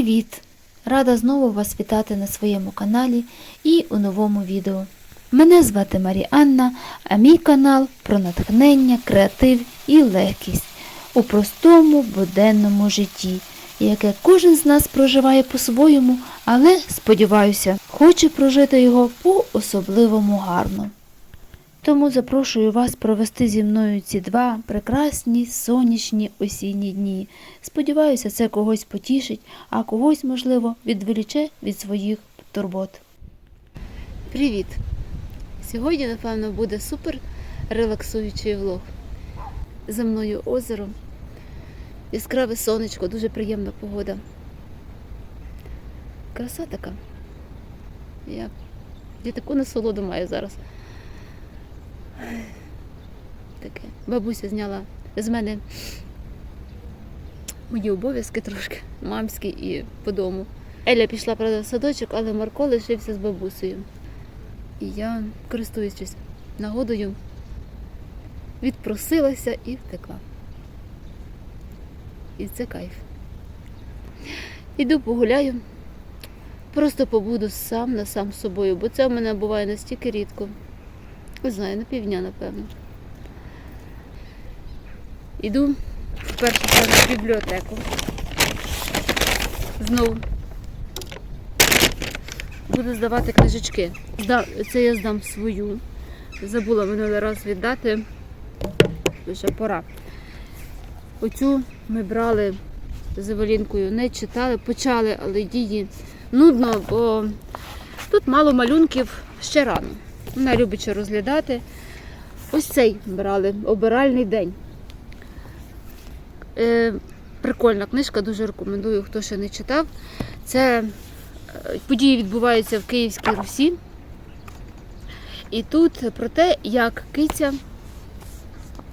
Привіт! Рада знову вас вітати на своєму каналі і у новому відео. Мене звати Маріанна, а мій канал про натхнення, креатив і легкість у простому буденному житті, яке кожен з нас проживає по-своєму, але, сподіваюся, хоче прожити його по-особливому гарно. Тому запрошую вас провести зі мною ці два прекрасні сонячні осінні дні. Сподіваюся, це когось потішить, а когось, можливо, відволіче від своїх турбот. Привіт! Сьогодні, напевно, буде супер релаксуючий влог. За мною озеро, яскраве сонечко, дуже приємна погода. Краса така. Я, я таку насолоду маю зараз. Таке. Бабуся зняла з мене мої обов'язки трошки, мамські і по дому. Еля пішла, правда, в садочок, але Марко лишився з бабусею. І я, користуючись нагодою, відпросилася і втекла. І це кайф. Іду погуляю, просто побуду сам на сам з собою, бо це в мене буває настільки рідко. Не знаю, на півдня, напевно. Іду вперше в бібліотеку. Знову. Буду здавати книжечки. Це я здам свою. Забула минулий раз віддати. Вже пора. Оцю ми брали з Евелінкою, не читали, почали, але її нудно, бо тут мало малюнків ще рано. Вона любить ще розглядати. Ось цей брали обиральний день. Е, прикольна книжка, дуже рекомендую, хто ще не читав. Це е, події відбуваються в Київській Русі. І тут про те, як киця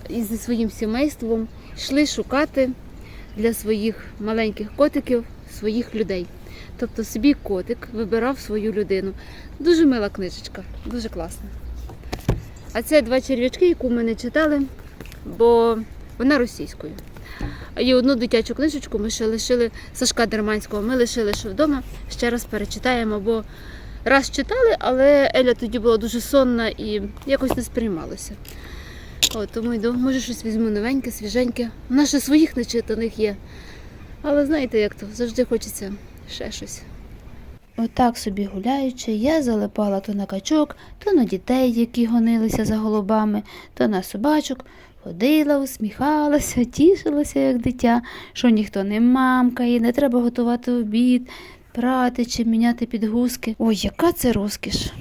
із своїм сімейством йшли шукати для своїх маленьких котиків своїх людей. Тобто собі котик вибирав свою людину. Дуже мила книжечка, дуже класна. А це два черв'ячки, яку ми не читали, бо вона російською. Є одну дитячу книжечку ми ще лишили Сашка Дерманського. Ми лишили ще вдома. Ще раз перечитаємо, бо раз читали, але Еля тоді була дуже сонна і якось не сприймалося. От, тому йду, може щось візьму новеньке, свіженьке. У нас ще своїх нечитаних є. Але знаєте, як то завжди хочеться ще щось. Отак собі гуляючи, я залипала то на качок, то на дітей, які гонилися за голубами, то на собачок. Ходила, усміхалася, тішилася, як дитя, що ніхто не мамкає, не треба готувати обід, прати чи міняти підгузки. Ой, яка це розкіш!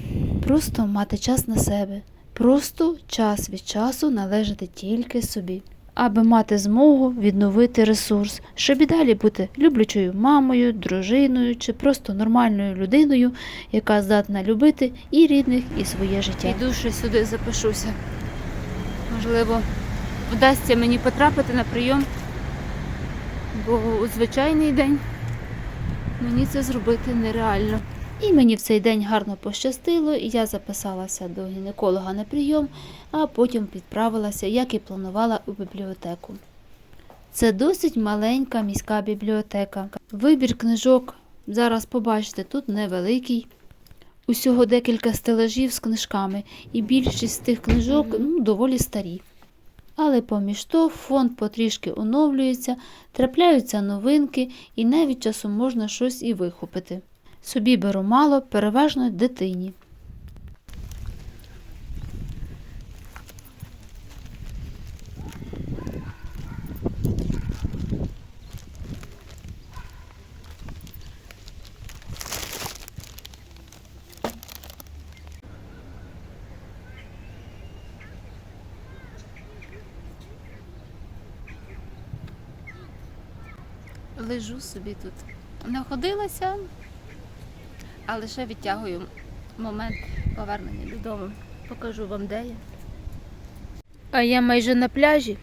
Просто мати час на себе, просто час від часу належати тільки собі, аби мати змогу відновити ресурс, щоб і далі бути люблячою мамою, дружиною чи просто нормальною людиною, яка здатна любити і рідних, і своє життя. Іду ще сюди запишуся. Можливо, вдасться мені потрапити на прийом, бо у звичайний день мені це зробити нереально. І мені в цей день гарно пощастило, і я записалася до гінеколога на прийом, а потім відправилася, як і планувала, у бібліотеку. Це досить маленька міська бібліотека. Вибір книжок зараз побачите тут невеликий. Усього декілька стелажів з книжками, і більшість з тих книжок ну, доволі старі. Але поміж то фонд потрішки оновлюється, трапляються новинки, і навіть часом можна щось і вихопити. Собі беру мало, переважно дитині. Лежу собі тут. Находилася, а лише відтягую момент повернення додому. Покажу вам, де я. А я майже на пляжі.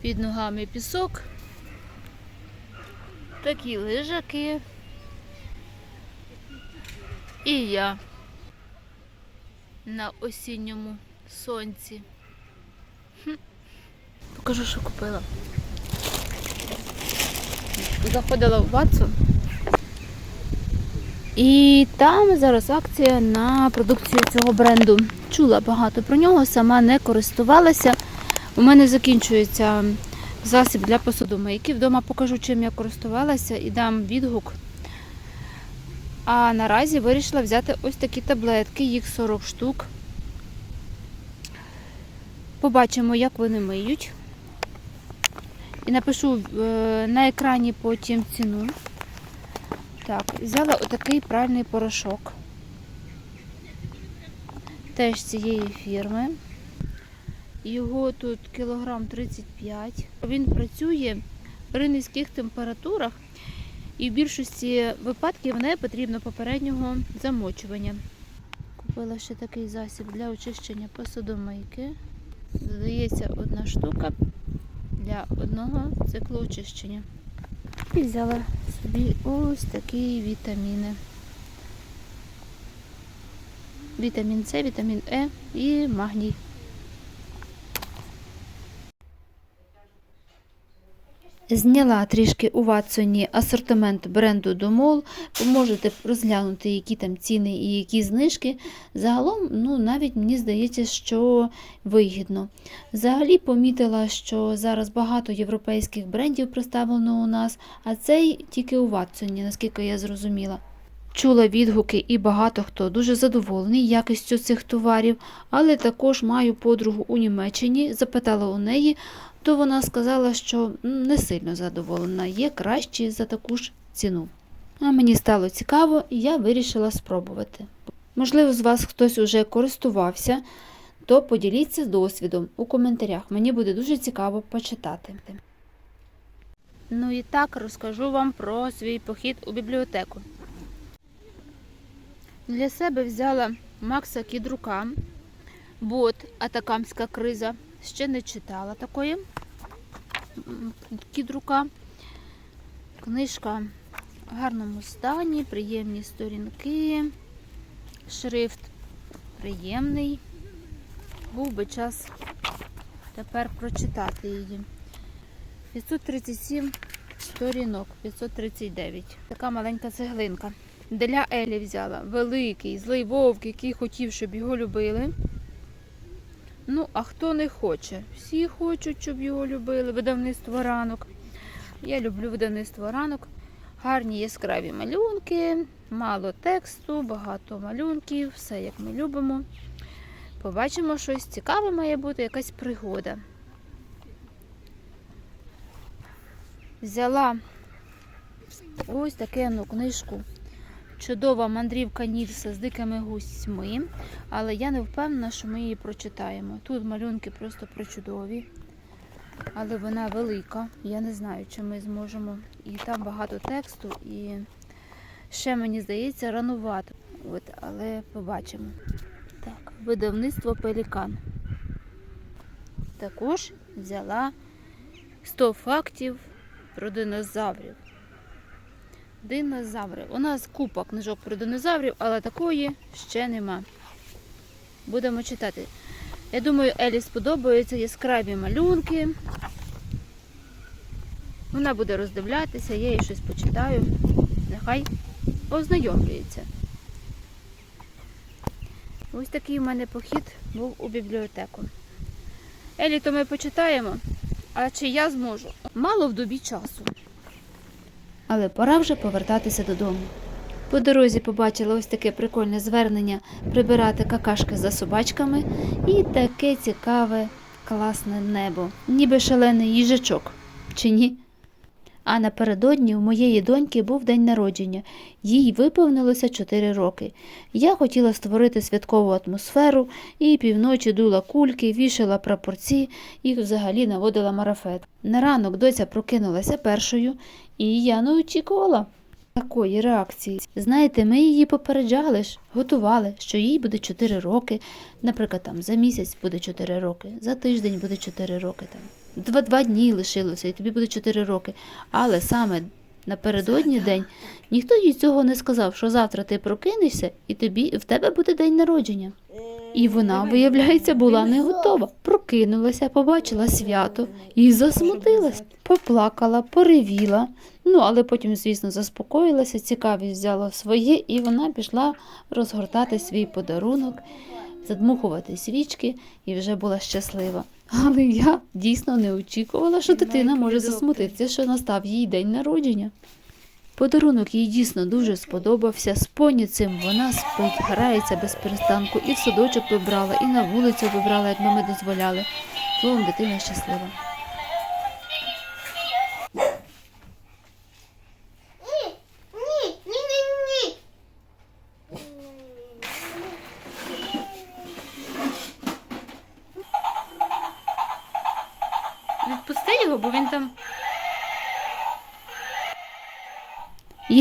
Під ногами пісок. Такі лежаки. І я. на осінньому сонці. Покажу, що купила. Заходила в Ватсу. І там зараз акція на продукцію цього бренду. Чула багато про нього, сама не користувалася. У мене закінчується засіб для посудомийки. Вдома покажу, чим я користувалася і дам відгук. А наразі вирішила взяти ось такі таблетки, їх 40 штук. Побачимо, як вони миють. І напишу е, на екрані потім ціну. Так, взяла отакий пральний порошок. Теж цієї фірми. Його тут кілограм 35. Він працює при низьких температурах і в більшості випадків не потрібно попереднього замочування. Купила ще такий засіб для очищення посудомийки. Додається одна штука для одного циклу очищення. І взяла собі ось такі вітаміни. Вітамін С, вітамін Е і магній. Зняла трішки у Ватсоні асортимент бренду Домол. Можете розглянути, які там ціни і які знижки. Загалом, ну навіть мені здається, що вигідно. Взагалі помітила, що зараз багато європейських брендів представлено у нас, а цей тільки у Ватсоні, наскільки я зрозуміла. Чула відгуки і багато хто дуже задоволений якістю цих товарів, але також маю подругу у Німеччині, запитала у неї, то вона сказала, що не сильно задоволена, є кращі за таку ж ціну. А мені стало цікаво, і я вирішила спробувати. Можливо, з вас хтось уже користувався, то поділіться досвідом у коментарях. Мені буде дуже цікаво почитати. Ну і так розкажу вам про свій похід у бібліотеку. Для себе взяла Макса Кідрука, бот Атакамська криза. Ще не читала такої Кідрука. Книжка в гарному стані, приємні сторінки, шрифт приємний. Був би час тепер прочитати її. 537 сторінок, 539. Така маленька цеглинка. Для Елі взяла великий злий вовк, який хотів, щоб його любили. Ну, а хто не хоче? Всі хочуть, щоб його любили. Видавництво ранок. Я люблю видавництво ранок. Гарні яскраві малюнки, мало тексту, багато малюнків, все як ми любимо. Побачимо щось цікаве має бути, якась пригода. Взяла ось таку книжку. Чудова мандрівка Нільса з дикими гусьми, але я не впевнена, що ми її прочитаємо. Тут малюнки просто причудові, але вона велика. Я не знаю, чи ми зможемо. І там багато тексту, і ще мені здається ранувато. От, але побачимо. Так, видавництво Пелікан. Також взяла 100 фактів про динозаврів. Динозаври. У нас купа книжок про динозаврів, але такої ще нема. Будемо читати. Я думаю, Елі сподобаються яскраві малюнки. Вона буде роздивлятися, я їй щось почитаю. Нехай ознайомлюється. Ось такий у мене похід був у бібліотеку. Елі, то ми почитаємо, а чи я зможу? Мало в добі часу але пора вже повертатися додому. По дорозі побачила ось таке прикольне звернення прибирати какашки за собачками і таке цікаве, класне небо, ніби шалений їжачок. Чи ні? А напередодні у моєї доньки був день народження, їй виповнилося 4 роки. Я хотіла створити святкову атмосферу і півночі дула кульки, вішала прапорці і взагалі наводила марафет. На ранок доця прокинулася першою, і я не очікувала такої реакції. Знаєте, ми її попереджали ж, готували, що їй буде 4 роки. Наприклад, там за місяць буде 4 роки, за тиждень буде 4 роки. Там два, два дні лишилося, і тобі буде 4 роки. Але саме напередодні день ніхто їй цього не сказав, що завтра ти прокинешся і тобі в тебе буде день народження. І вона, виявляється, була не готова. Прокинулася, побачила свято і засмутилась. Поплакала, поревіла. Ну, але потім, звісно, заспокоїлася, цікавість взяла своє, і вона пішла розгортати свій подарунок, задмухувати свічки і вже була щаслива. Але я дійсно не очікувала, що дитина може засмутитися, що настав їй день народження. Подарунок їй дійсно дуже сподобався. З поні цим вона спить, грається без перестанку, і в садочок вибрала, і на вулицю вибрала, як мами дозволяли. Словом, дитина щаслива.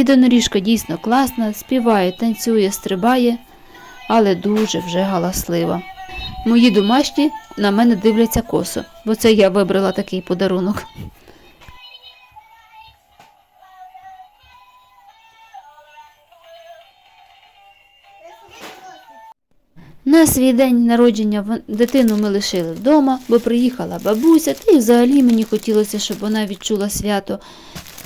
Єдиноріжка дійсно класна, співає, танцює, стрибає, але дуже вже галаслива. Мої домашні на мене дивляться косо, бо це я вибрала такий подарунок. На свій день народження дитину ми лишили вдома, бо приїхала бабуся, та й взагалі мені хотілося, щоб вона відчула свято.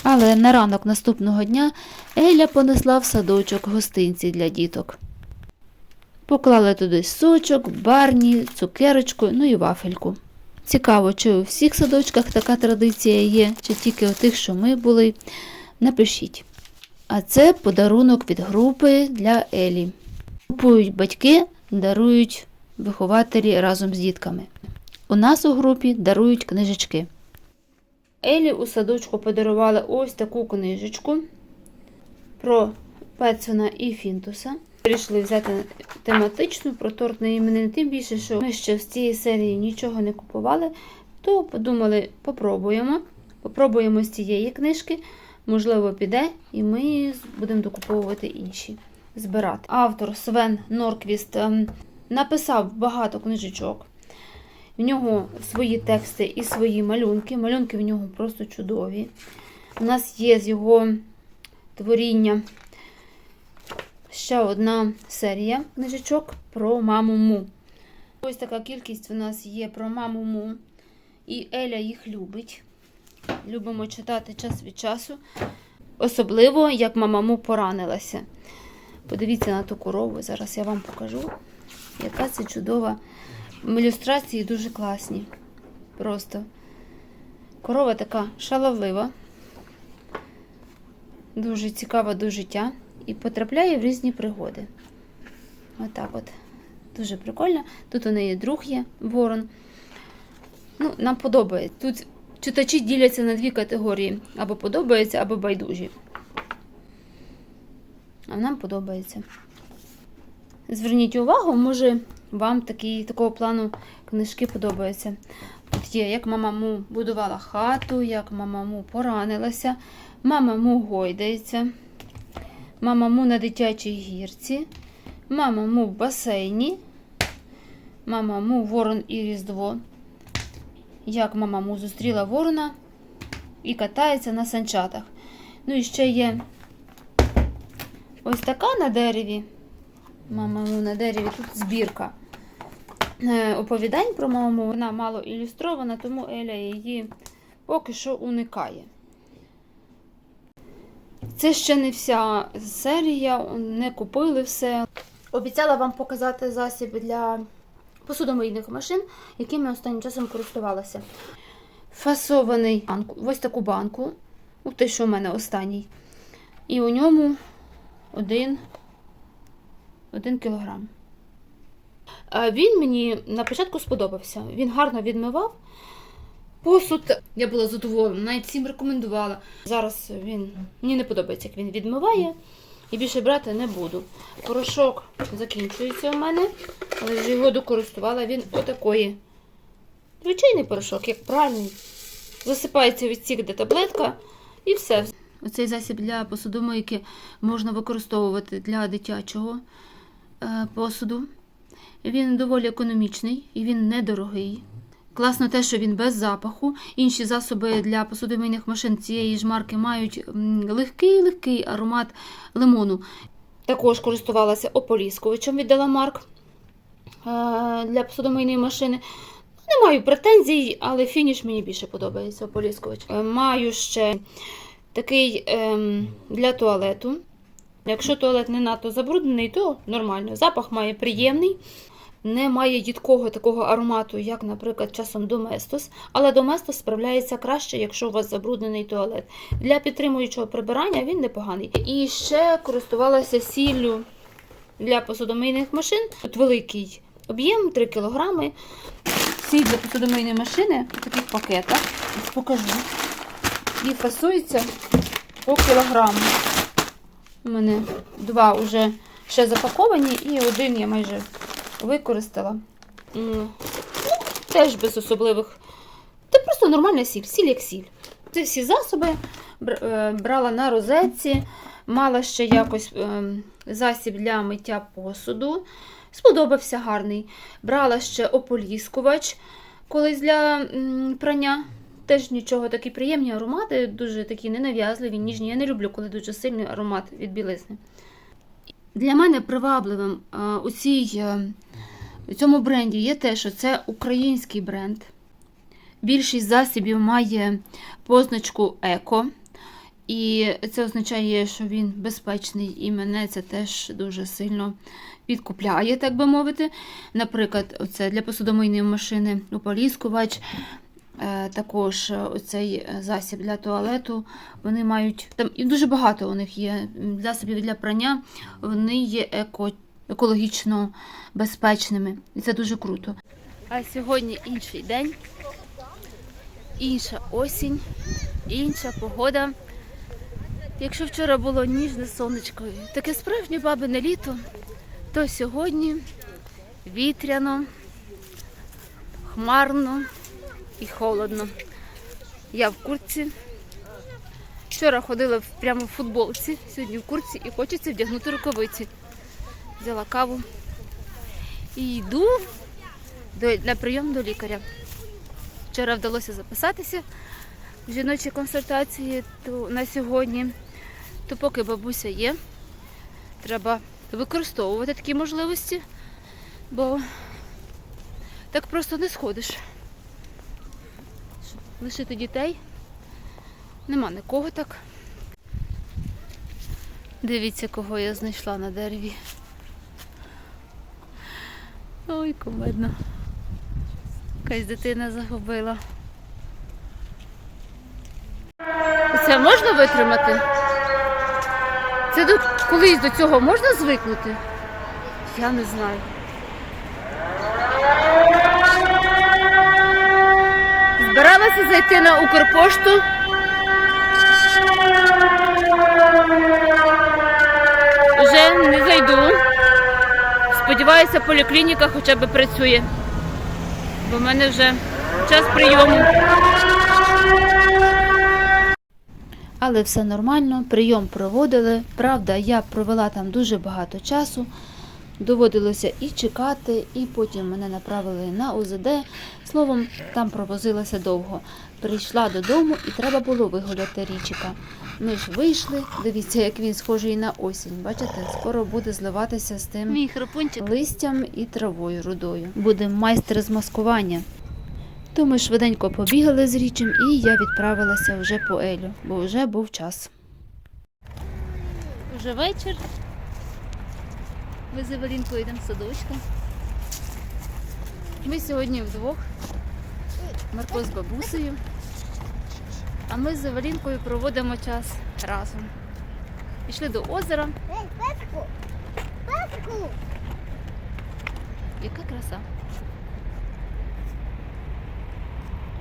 Але на ранок наступного дня Еля понесла в садочок гостинці для діток. Поклали туди сочок, барні, цукерочку, ну і вафельку. Цікаво, чи у всіх садочках така традиція є, чи тільки у тих, що ми були. Напишіть. А це подарунок від групи для Елі. Купують батьки, дарують вихователі разом з дітками. У нас у групі дарують книжечки. Елі у садочку подарували ось таку книжечку про Петсона і Фінтуса. Вирішили взяти тематичну про торт на іменини, тим більше, що ми ще з цієї серії нічого не купували, то подумали, попробуємо. Попробуємо з цієї книжки, можливо, піде, і ми будемо докуповувати інші збирати. Автор Свен Норквіст ем, написав багато книжечок. В нього свої тексти і свої малюнки. Малюнки в нього просто чудові. У нас є з його творіння ще одна серія книжечок про маму Му. Ось така кількість у нас є про маму Му. І Еля їх любить. Любимо читати час від часу. Особливо, як мама Му поранилася. Подивіться на ту корову, зараз я вам покажу, яка це чудова. Ілюстрації дуже класні. Просто. Корова така шаловлива, дуже цікава до життя і потрапляє в різні пригоди. Отак от. Дуже прикольно. Тут у неї друг є ворон. Ну, нам подобається. Тут читачі діляться на дві категорії: або подобається, або байдужі. А нам подобається. Зверніть увагу, може, вам такі, такого плану книжки подобаються. Тут є, як мама Му будувала хату, як мама Му поранилася, мама Му гойдається, мама Му на дитячій гірці, мама Му в басейні, мама Му ворон і різдво. Як мама Му зустріла ворона і катається на санчатах. Ну і ще є ось така на дереві. Мама на дереві тут збірка е, оповідань про маму. Вона мало ілюстрована, тому Еля її поки що уникає. Це ще не вся серія, не купили все. Обіцяла вам показати засіб для посудомийних машин, якими останнім часом користувалася. Фасований банку, ось таку банку, те, що в мене останній. І у ньому один, один кілограм. Він мені на початку сподобався. Він гарно відмивав посуд. Я була задоволена, навіть всім рекомендувала. Зараз він мені не подобається, як він відмиває. І більше брати не буду. Порошок закінчується у мене, але вже його докористувала він отакої. Звичайний порошок, як пральний. Засипається відсік, де таблетка, і все. Оцей засіб для посудомийки можна використовувати для дитячого посуду. Він доволі економічний і він недорогий. Класно те, що він без запаху. Інші засоби для посудомийних машин цієї ж марки мають легкий-легкий аромат лимону. Також користувалася ополіскувачем від Деламарк. для посудомийної машини. Не маю претензій, але фініш мені більше подобається ополіскувач. Е, Маю ще такий ем, для туалету. Якщо туалет не надто забруднений, то нормально. Запах має приємний. Не має їдкого такого аромату, як, наприклад, часом Доместос. Але Доместос справляється краще, якщо у вас забруднений туалет. Для підтримуючого прибирання він непоганий. І ще користувалася сіллю для посудомийних машин. Тут великий об'єм 3 кг. Сіль для посудомийної машини в таких пакетах. Покажу. І фасується по кілограму. У мене два вже ще запаковані, і один я майже використала. Ну, теж без особливих. Це просто нормальна сіль, сіль як сіль. Це всі засоби е, брала на розетці, мала ще якось ем, засіб для миття посуду. Сподобався гарний. Брала ще ополіскувач колись для прання. Теж нічого такі приємні аромати, дуже такі ненав'язливі, ніжні. Я не люблю, коли дуже сильний аромат від білизни. Для мене привабливим е, у, цьому бренді є те, що це український бренд. Більшість засобів має позначку еко. І це означає, що він безпечний, і мене це теж дуже сильно підкупляє, так би мовити. Наприклад, оце для посудомийної машини ополіскувач, е, також е, оцей е, засіб для туалету. Вони мають там і дуже багато у них є засобів для прання, вони є еко, екологічно безпечними. І це дуже круто. А сьогодні інший день, інша осінь, інша погода. Якщо вчора було ніжне сонечко, таке справжнє бабине літо, то сьогодні вітряно, хмарно і холодно. Я в куртці. Вчора ходила прямо в футболці, сьогодні в куртці і хочеться вдягнути рукавиці. Взяла каву і йду на прийом до лікаря. Вчора вдалося записатися в жіночі консультації то на сьогодні. То поки бабуся є, треба використовувати такі можливості, бо так просто не сходиш. Лишити дітей. Нема нікого так. Дивіться, кого я знайшла на дереві. Ой, кумедно. Якась дитина загубила. Це можна витримати? Це до, колись до цього можна звикнути? Я не знаю. Збиралася зайти на Укрпошту. Вже не зайду. Сподіваюся, поліклініка хоча б працює. Бо в мене вже час прийому. Але все нормально, прийом проводили. Правда, я провела там дуже багато часу. Доводилося і чекати, і потім мене направили на УЗД. Словом, там провозилася довго. Прийшла додому і треба було вигуляти річика. Ми ж вийшли. Дивіться, як він схожий на осінь. Бачите, скоро буде зливатися з тим листям і травою рудою. Буде майстер з маскування. То ми швиденько побігали з річем, і я відправилася вже по Елю, бо вже був час. Вже вечір. Ми з Евелінкою йдемо в садочка. Ми сьогодні вдвох, Марко з бабусею, а ми з Евелінкою проводимо час разом. Пішли до озера. Ей, песику! Песику! Яка краса.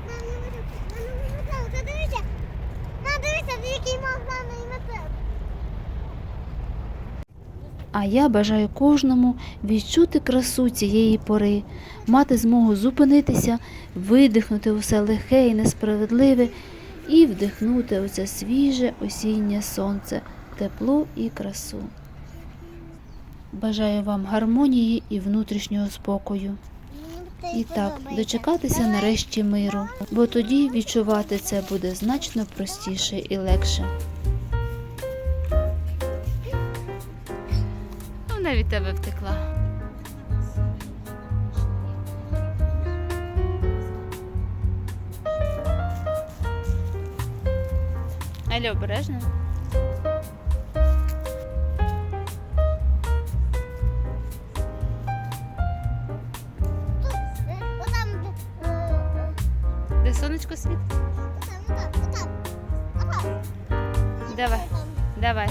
Мам. Дивися. Дивися, який мав мамий метел. А я бажаю кожному відчути красу цієї пори, мати змогу зупинитися, видихнути усе лихе і несправедливе і вдихнути оце свіже осіннє сонце, тепло і красу. Бажаю вам гармонії і внутрішнього спокою. І так, дочекатися нарешті миру, бо тоді відчувати це буде значно простіше і легше. Вона від тебе втекла. Алло, обережно. Де сонечко світить? Давай, давай.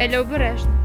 Еля обережно.